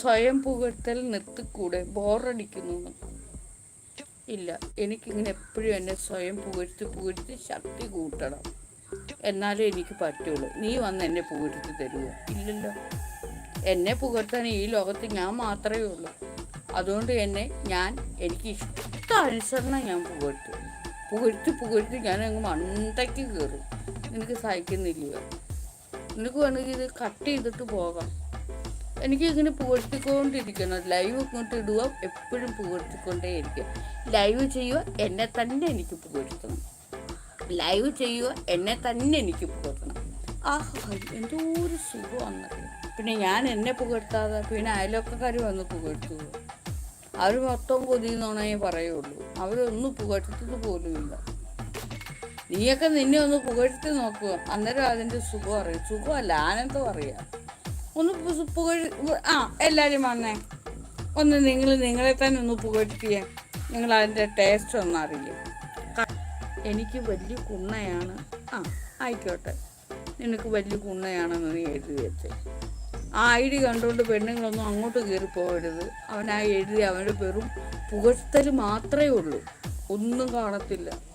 സ്വയം പുകഴ്ത്തൽ നിർത്തിക്കൂടെ? ബോറടിക്കുന്നു ഇല്ല. എനിക്കിങ്ങനെ എപ്പോഴും എന്നെ സ്വയം പുകഴ്ത്തി പുകഴ്ത്തി ശക്തി കൂട്ടണം. എന്നാലേ എനിക്ക് പറ്റുള്ളൂ. നീ വന്ന് എന്നെ പുകഴ്ത്തി തരുമോ ഇല്ലല്ലോ. എന്നെ പുകഴ്ത്താൻ ഈ ലോകത്ത് ഞാൻ മാത്രമേ ഉള്ളൂ. അതുകൊണ്ട് തന്നെ ഞാൻ എനിക്ക് ഇഷ്ടാനുസരണം ഞാൻ പുകഴ്ത്തും. പുകഴ്ത്തി പുകഴ്ത്തി ഞാൻ അങ്ങ് മണ്ടയ്ക്ക് കയറും. നിനക്ക് സഹിക്കുന്നില്ലയോ? നിനക്ക് വേണമെങ്കിൽ ഇത് കട്ട് ചെയ്തിട്ട് പോകാം. എനിക്ക് ഇങ്ങനെ പുകഴ്ത്തിക്കൊണ്ടിരിക്കണം ലൈവ് ഇങ്ങോട്ട് ഇടുക എപ്പോഴും പുകഴ്ത്തിക്കൊണ്ടേ ഇരിക്കും ലൈവ് ചെയ്യുക എന്നെ തന്നെ എനിക്ക് പുകഴ്ത്തണം ലൈവ് ചെയ്യുക എന്നെ തന്നെ എനിക്ക് പുകഴ്ത്തണം ആഹാ എന്തോ ഒരു സുഖമാണെന്നറിയാം. പിന്നെ ഞാൻ എന്നെ പുകഴ്ത്താതെ പിന്നെ അയലൊക്കക്കാർ വന്ന് പുകഴ്ത്തു അവർ മൊത്തം കൊതിയെന്നാണേ പറയുള്ളൂ. അവരൊന്നും പുകഴ്ത്തത് പോലുമില്ല നീയൊക്കെ നിന്നെ ഒന്ന് പുകഴ്ത്തി നോക്കുക അന്നേരം അതിന്റെ സുഖം അറിയാം. സുഖമല്ല ആനന്ദം അറിയാം. ഒന്ന് പുകഴ് ആ എല്ലാവരും വന്നേ. ഒന്ന് നിങ്ങൾ നിങ്ങളെ തന്നെ ഒന്ന് പുകഴ്ത്തിയേ. നിങ്ങൾ അതിന്റെ ടേസ്റ്റ് ഒന്ന് അറിയും. എനിക്ക് വലിയ കുണ്ണയാണ്. ആ ആയിക്കോട്ടെ. നിനക്ക് വലിയ കുണ്ണയാണെന്ന് നീ എഴുതി വെച്ചേ. ആ ഐ ഡി കണ്ടുകൊണ്ട് പെണ്ണുങ്ങളൊന്നും അങ്ങോട്ട് കയറി പോകരുത്. അവൻ ആ എഴുതി അവന്റെ വെറും പുകഴ്ത്തൽ മാത്രമേ ഉള്ളൂ. ഒന്നും കാണത്തില്ല.